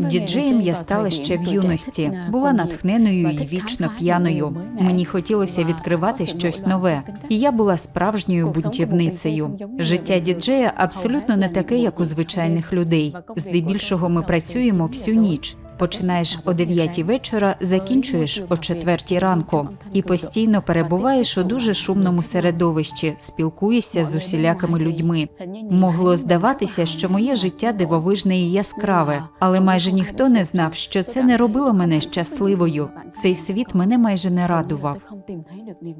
Діджеєм я стала ще в юності, була натхненою і вічно п'яною. Мені хотілося відкривати щось нове, і я була справжньою бунтівницею. Життя діджея абсолютно не таке, як у звичайних людей. Здебільшого ми працюємо всю ніч. Починаєш о 9 вечора, закінчуєш о 4 ранку і постійно перебуваєш у дуже шумному середовищі, спілкуєшся з усілякими людьми. Могло здаватися, що моє життя дивовижне і яскраве, але майже ніхто не знав, що це не робило мене щасливою. Цей світ мене майже не радував.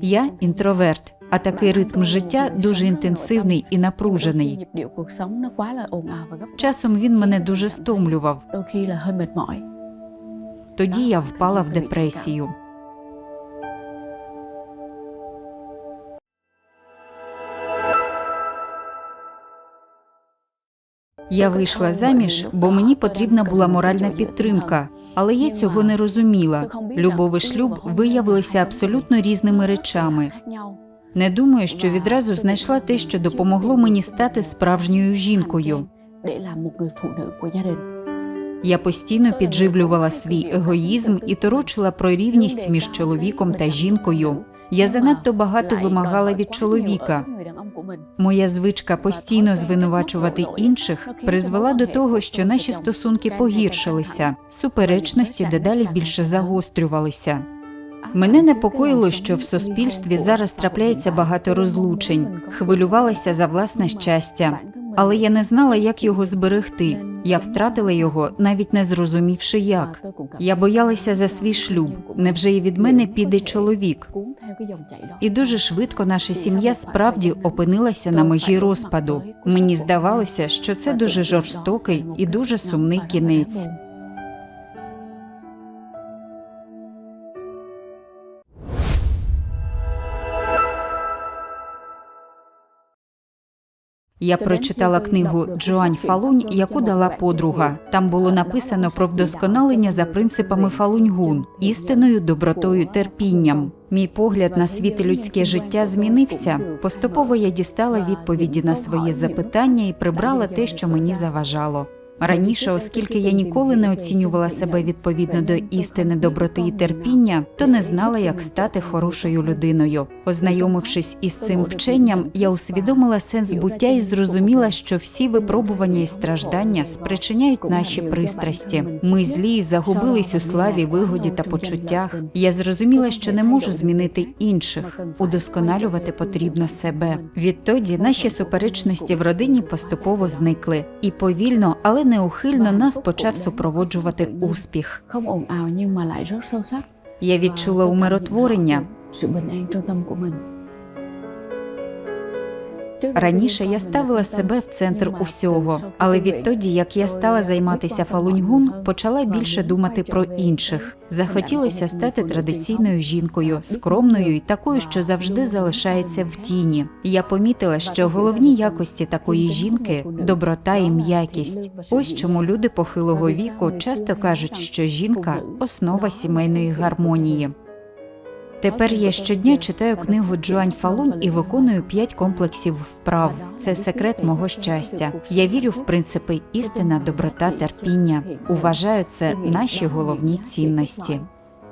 Я інтроверт, а такий ритм життя дуже інтенсивний і напружений. Часом він мене дуже стомлював. Тоді я впала в депресію. Я вийшла заміж, бо мені потрібна була моральна підтримка, але я цього не розуміла. Любов і шлюб виявилися абсолютно різними речами. Не думаю, що відразу знайшла те, що допомогло мені стати справжньою жінкою. Я постійно підживлювала свій егоїзм і торочила про рівність між чоловіком та жінкою. Я занадто багато вимагала від чоловіка. Моя звичка постійно звинувачувати інших призвела до того, що наші стосунки погіршилися, суперечності дедалі більше загострювалися. Мене непокоїло, що в суспільстві зараз трапляється багато розлучень, хвилювалася за власне щастя, але я не знала, як його зберегти. Я втратила його, навіть не зрозумівши як. Я боялася за свій шлюб. Невже і від мене піде чоловік? І дуже швидко наша сім'я справді опинилася на межі розпаду. Мені здавалося, що це дуже жорстокий і дуже сумний кінець. Я прочитала книгу Джоань Фалунь, яку дала подруга. Там було написано про вдосконалення за принципами Фалуньгун, істиною, добротою, терпінням. Мій погляд на світ і людське життя змінився. Поступово я дістала відповіді на свої запитання і прибрала те, що мені заважало. Раніше, оскільки я ніколи не оцінювала себе відповідно до істини, доброти і терпіння, то не знала, як стати хорошою людиною. Ознайомившись із цим вченням, я усвідомила сенс буття і зрозуміла, що всі випробування і страждання спричиняють наші пристрасті. Ми злі загубились у славі, вигоді та почуттях. Я зрозуміла, що не можу змінити інших. Удосконалювати потрібно себе. Відтоді наші суперечності в родині поступово зникли, і повільно, але неухильно нас почав супроводжувати успіх. Я відчула умиротворення. Раніше я ставила себе в центр усього, але відтоді, як я стала займатися фалуньгун, почала більше думати про інших. Захотілося стати традиційною жінкою, скромною і такою, що завжди залишається в тіні. Я помітила, що головні якості такої жінки доброта і м'якість. Ось чому люди похилого віку часто кажуть, що жінка основа сімейної гармонії. Тепер я щодня читаю книгу Джуань Фалунь і виконую п'ять комплексів вправ. Це секрет мого щастя. Я вірю в принципи істина, доброта, терпіння. Уважаю це наші головні цінності.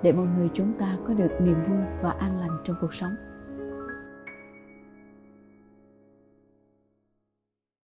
để mọi người chúng ta có được niềm vui và an lành